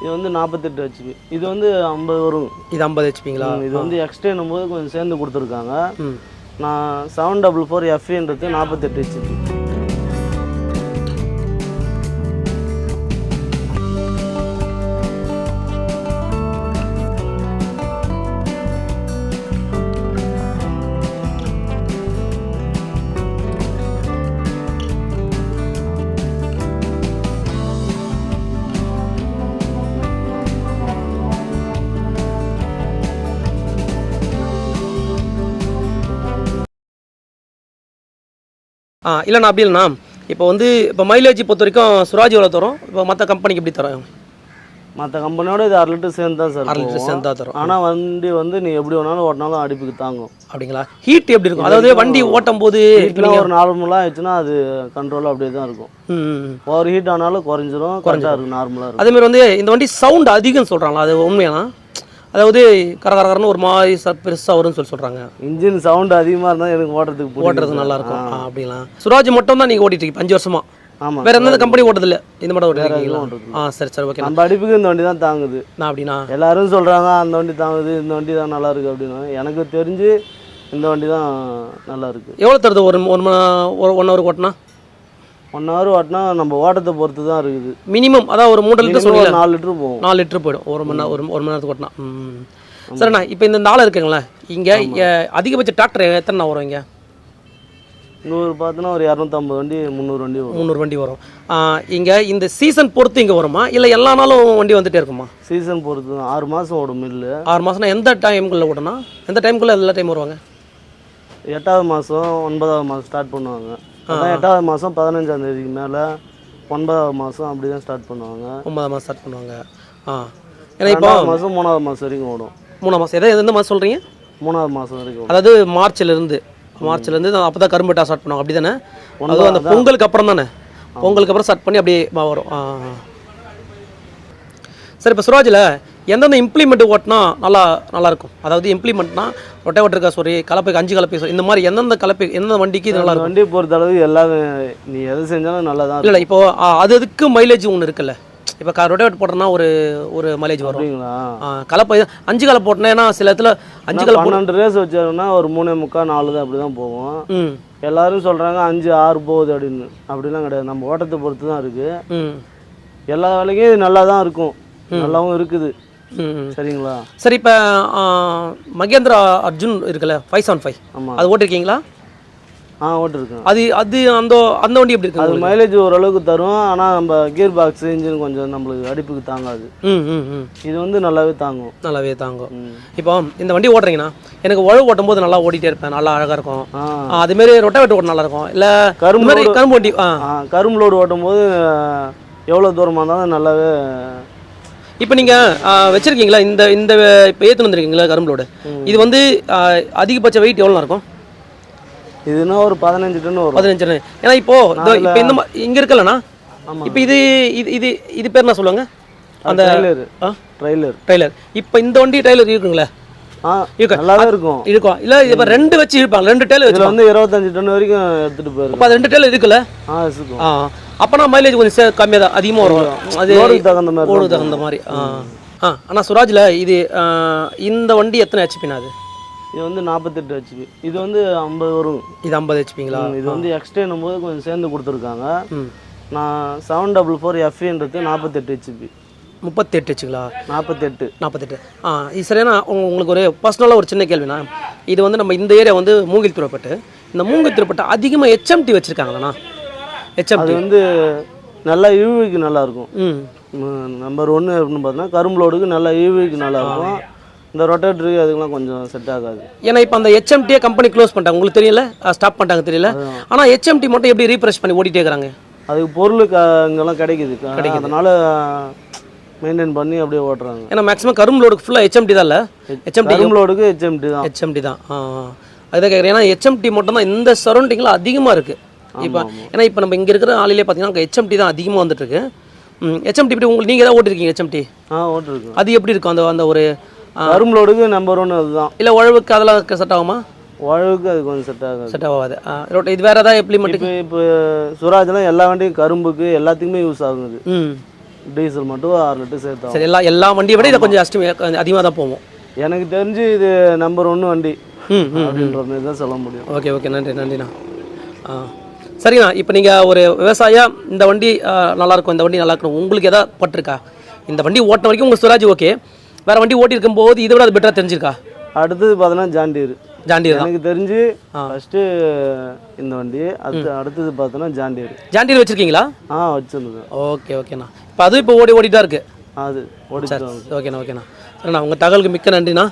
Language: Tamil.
இது வந்து நாற்பத்தெட்டு ஹெச்பி இது வந்து ஐம்பது வரும். இது ஐம்பது ஹெச்பிங்களா இது வந்து எக்ஸ்டென்னும் போது கொஞ்சம் சேர்ந்து கொடுத்துருக்காங்க. நான் செவன் டபுள் ஃபோர் எஃப்இன்றது நாற்பத்தெட்டு ஹெச்பி இல்லைண்ணா அப்படி இல்லைண்ணா இப்போ வந்து இப்போ மைலேஜ் பொறுத்த வரைக்கும் சுராஜ் எவ்வளோ தரும்? இப்போ மற்ற கம்பெனிக்கு எப்படி தரோம்? மற்ற கம்பெனியோட இது அரை லிட்டர் சேர்ந்து தான் சார் அரை லிட்டர் சேர்ந்தா தரும். ஆனால் வண்டி வந்து நீ எப்படி வேணாலும் ஓட்டினாலும் அடிப்புக்கு தாங்கும். அப்படிங்களா? ஹீட் எப்படி இருக்கும்? அதாவது வண்டி ஓட்டும் போது ஒரு நார்மலாக ஆயிடுச்சுன்னா அது கண்ட்ரோலாக அப்படியே தான் இருக்கும். ஓவர் ஹீட் ஆனாலும் குறைஞ்சிரும் கரெக்டாக இருக்கும் நார்மலாக இருக்கும். அதே மாதிரி வந்து இந்த வண்டி சவுண்ட் அதிகம்னு சொல்கிறாங்களா அது உண்மையானா? அதாவது கர கர கரன்னு ஒரு மாதிரி ச பெருசாக வரும்னு சொல்லி சொல்கிறாங்க இன்ஜின் சவுண்ட் அதிகமாக இருந்தால் எனக்கு ஓட்டுறதுக்கு ஓட்டுறது. நல்லா இருக்கும் ஆ, அப்படிங்களா சுராஜ் மட்டும் தான் நீங்கள் ஓட்டிட்டு இருக்கீங்க அஞ்சு வருஷமா. ஆமாம் வேற எந்த கம்பெனி ஓட்டதில்ல இந்த மட்டும் ஓட்டுறது ஆ சரி சரி ஓகே. நம்ம அடிப்புக்கு இந்த வண்டி தான் தாங்குது. நான் அப்படின்னா? எல்லாரும் சொல்கிறாங்க அந்த வண்டி தாங்குது இந்த வண்டி தான் நல்லா இருக்கு அப்படின்னு. எனக்கு தெரிஞ்சு இந்த வண்டி தான் நல்லா இருக்கு எவ்வளோ தருது? ஒரு ஒரு மணி ஒரு ஒன் ஹவர் ஓட்டினா? ஒன் ஹவர் ஓட்டினா நம்ம ஓட்டத்தை பொறுத்து தான் இருக்குது. மினிமம் அதான் ஒரு மூணு லிட்டர் ஒரு நாலு லிட்டர் போகும். நாலு லிட்டர் போயிடும். ஒரு மணி நேரம் ஒரு ஒரு மணி நேரத்துக்கு ஓட்டினா. சரிண்ணா இப்போ இந்த நாள் இருக்குங்களே இங்கே அதிகபட்ச டிராக்டர் எத்தனை வரும் இங்கே? நூறு பார்த்தோன்னா ஒரு இரநூத்தம்பது வண்டி முந்நூறு வண்டி வரும். முந்நூறு வண்டி வரும். இங்கே இந்த சீசன் பொறுத்து இங்கே வருமா? இல்லை எல்லா நாளும் வண்டி வந்துட்டே இருக்குமா? சீசன் பொறுத்து தான் ஆறு மாதம் ஓடும் மில்லு ஆறு மாதம்னா எந்த டைமுக்குள்ளே ஓடணும் எந்த டைமுக்குள்ளே எல்லா டைம் வருவாங்க? எட்டாவது மாதம் ஒன்பதாவது மாதம் ஸ்டார்ட் பண்ணுவாங்க. அதான் எட்டாவது மாதம் பதினஞ்சாம் தேதிக்கு மேலே ஒன்பதாவது மாதம் அப்படி தான் ஸ்டார்ட் பண்ணுவாங்க. ஒன்பதாம் மாதம் ஸ்டார்ட் பண்ணுவாங்க. ஆ. ஏன்னா இப்போ மாதம் மூணாவது மாதம் வரைக்கும் ஓடும். மூணாம் மாதம் எதை எந்த மாதம் சொல்கிறீங்க மூணாவது மாதம் வரைக்கும் அதாவது மார்ச்லேருந்து. மார்ச்லேருந்து அப்போ தான் கரும்பு ஸ்டார்ட் பண்ணுவாங்க. அப்படி தானே அதுவும் அந்த பொங்கலுக்கு அப்புறம் தானே? பொங்கலுக்கு அப்புறம் ஸ்டார்ட் பண்ணி அப்படியே வரும். சரி இப்போ சுராஜில் எந்தெந்த இம்ப்ளிமெண்ட் ஓட்டினா நல்லா நல்லா இருக்கும். அதாவது இம்ப்ளிமெண்ட்னா ரொட்டை ஓட்டிருக்கா சாரி கலப்பைக்கு அஞ்சு கலப்பை sorry, இந்த மாதிரி எந்தெந்த கலப்பை எந்தெந்த வண்டிக்கு இது நல்லா இருக்கும்? வண்டியை பொறுத்த அளவு எல்லாமே நீ எது செஞ்சாலும் நல்லா தான் இல்லை இப்போ அது அதுக்கு மைலேஜ் ஒன்று இருக்குல்ல? இப்போ க ரொட்டேட் போட்டோன்னா ஒரு ஒரு மைலேஜ் வரும். கலப்பை அஞ்சு கலப்பை போட்டோன்னா சில இடத்துல அஞ்சு கலப்பை போட்டு- பன்னெண்டு ரேஸ் வச்சாங்கன்னா ஒரு மூணே முக்கால் நாலு தான் அப்படி தான் போகும். ம். எல்லாரும் சொல்கிறாங்க அஞ்சு ஆறு போகுது அப்படின்னு. அப்படிலாம் கிடையாது. நம்ம ஓட்டத்தை பொறுத்து தான் இருக்குது எல்லா வேலைக்கும் நல்லா தான் இருக்கும். நல்லாவும் இருக்குது. சரிங்களா? சரி இப்போ மகேந்திரா அர்ஜுன் இருக்குல்ல ஃபைவ் செவன் ஃபைவ் ஆமாம் அது ஓட்டிருக்கீங்களா? ஆ ஓட்டிருக்கேன். அது அது அந்த அந்த வண்டி எப்படி இருக்கு அது? மைலேஜ் ஓரளவுக்கு தரும் ஆனால் நம்ம கியர் பாக்ஸ் இன்ஜின் கொஞ்சம் நம்மளுக்கு அடிப்புக்கு தாங்காது. ம் ம் ம். இது வந்து நல்லாவே தாங்கும். நல்லாவே தாங்கும். இப்போ இந்த வண்டி ஓட்டுறீங்கன்னா எனக்கு உழவு ஓட்டும் போது நல்லா ஓட்டிகிட்டே இருப்பேன் நல்லா அழகாக இருக்கும். அதுமாரி ரொட்டவேட் ஓட்ட நல்லா இருக்கும். இல்லை கரும்பு மாதிரி கரும்பு வண்டி கரும்பு லோடு ஓட்டும் போது எவ்வளோ தூரமாக இருந்தாலும் நல்லாவே இப்போ நீங்கள் வச்சுருக்கீங்களா? இந்த இந்த இப்போ ஏற்றுன்னு வந்திருக்கீங்களா கரும்புலோடு? இது வந்து அதிகபட்ச வெயிட் எவ்வளோ இருக்கும்? இதுனா ஒரு பதினஞ்சு டன் வரும். பதினஞ்சு டன். ஏன்னா இப்போ இதோ இப்போ இந்த இங்க இருக்கலண்ணா. இப்போ இது இது இது இது பேர் என்ன சொல்லுவாங்க? அந்த ட்ரைலர் ஆ? ட்ரைலர் ட்ரைலர் இப்போ இந்த வண்டி ட்ரைலர் இருக்குங்களே. நல்லாவே இருக்கும். இருக்கும். இல்லை இப்போ ரெண்டு வச்சு இருப்பாங்க ரெண்டு இதில் வச்சு வந்து இருபத்தஞ்சு டன் வரைக்கும் எடுத்துகிட்டு போயிருக்கு அப்போ ரெண்டு டேலர் இருக்குல்ல ஆ இருக்கும். ஆ. அப்போனா மைலேஜ் கொஞ்சம் கம்மியாக தான். அதிகமாக வரும். அது தகுந்த மாதிரி ஓடு தகுந்த மாதிரி. ஆ. ஆ ஆனால் சுராஜில் இது இந்த வண்டி எத்தனை ஹெச்பினா அது? இது வந்து நாற்பத்தெட்டு ஹெச்பி இது வந்து ஐம்பது வரும். இது ஐம்பது ஹெச்பிங்களா இது வந்து எக்ஸ்டென்னும் போது கொஞ்சம் சேர்ந்து கொடுத்துருக்காங்க. நான் செவன் டபுள் ஃபோர் எஃப்இன்றது நாற்பத்தெட்டு ஹெச்பி முப்பத்தெட்டு ஹெச்சுங்களா நாற்பத்தெட்டு நாற்பத்தெட்டு ஆ இது சரியான உங்க- உங்களுக்கு ஒரு பர்சனலாக ஒரு சின்ன கேள்விண்ணா இது வந்து நம்ம இந்த ஏரியா வந்து மூங்கில் துறைப்பட்டு இந்த மூங்கில் துறைப்பட்டு அதிகமாக ஹெச்எம்டி வச்சுருக்காங்களாண்ணா? ஹெச்எம்டி வந்து நல்லா ஈவிக்கு நல்லா இருக்கும் ம் நம்பர் ஒன்று அப்படின்னு பார்த்தோன்னா கரும்பு லோடுக்கு நல்லா ஈவிக்கு நல்லா இருக்கும் இந்த ரொட்டேட்டருக்கு அதுக்கெல்லாம் கொஞ்சம் செட் ஆகாது. ஏன்னா இப்போ அந்த ஹெச்எம்டியை கம்பெனி க்ளோஸ் பண்ணிட்டாங்க. உங்களுக்கு தெரியல? ஸ்டாப் பண்ணிட்டாங்க தெரியல? ஆனால் ஹெச்எம்டி மட்டும் எப்படி ரீஃப்ரெஷ் பண்ணி ஓட்டிகிட்டே இருக்கிறாங்க? அதுக்கு பொருள் க இங்கெல்லாம் கிடைக்குது. க- அதனால மெயின்டைன் பண்ணி அப்படியே ஓட்டுறாங்க. ஏன்னா மேக்ஸிமம் கரும்பு லோடுக்கு ஃபுல்லாக ஹெச்எம்டி தான் இல்லை? ஹெச்எம்டி கரும்பு லோடுக்கு ஹெச்எம்டி தான். ஹெச்எம்டி தான். ஆ. அதுதான் கேட்குறேன் ஏன்னா ஹெச்எம்டி மட்டும் தான் இந்த சரௌண்டிங்கில் அதிகமாக இருக்குது இப்போ ஏன்னா இப்போ நம்ம இங்கே இருக்கிற ஆளிலே பார்த்தீங்கன்னா ஹெச்எம்டி தான் அதிகமாக வந்துட்டு இருக்கு ஹெச்எம்டி இப்படி உங்களுக்கு நீங்கள் ஏதாவது ஓட்டிருக்கீங்க ஹெச்எம்டி ஆ ஓட்டிருக்கோம். அது எப்படி இருக்கும்? அந்த அந்த ஒரு கரும்பு லோடுக்கு நம்பர் ஒன்று அதுதான். இல்லை உழவுக்கு அதெல்லாம் செட் ஆகுமா? உழவுக்கு அது கொஞ்சம் செட் ஆகாது. செட் ஆகாது. இது வேறு ஏதாவது இம்ப்ளிமெண்ட்டுக்கு இப்போ இப்போ சுராஜ்லாம் எல்லா வண்டியும் கரும்புக்கு எல்லாத்துக்குமே யூஸ் ஆகுது. ம். டீசல் மட்டும் ஆறு லிட்டர் சேர்த்தாகும் சரி எல்லா எல்லா வண்டியை விட இதை கொஞ்சம் எஸ்டிமே அதிகமாக தான் போவோம். எனக்கு தெரிஞ்சு இது நம்பர் ஒன்று வண்டி அப்படின்ற மாதிரி தான் சொல்ல முடியும். ஓகே ஓகே நன்றி நன்றிண்ணா. ஆ. சரிண்ணா இப்போ நீங்கள் ஒரு விவசாயியா இந்த வண்டி ஆ, நல்லா இருக்கும் இந்த வண்டி நல்லா இருக்கணும் உங்களுக்கு எதாவது பட்டிருக்கா? இந்த வண்டி ஓட்டின வரைக்கும் உங்கள் ஸ்வராஜ் ஓகே. வேறு வண்டி ஓட்டியிருக்கும் போது இதை விட அது பெட்டராக தெரிஞ்சிருக்கா? அடுத்தது பார்த்தோன்னா ஜாண்டீர் ஜாண்டியர் எனக்கு தெரிஞ்சு ஃபஸ்ட்டு இந்த வண்டி அடுத்து அடுத்தது பார்த்தோன்னா ஜாண்டீர் ஜாண்டியர் வச்சுருக்கீங்களா? ஆ வச்சிருந்தது. ஓகே ஓகேண்ணா. இப்போ அதுவும் இப்போ ஓடி ஓடி தான் இருக்குது அது ஓடிச்சு ஓகேண்ணா ஓகேண்ணா. சரிண்ணா உங்கள் தகவலுக்கு மிக்க நன்றிண்ணா.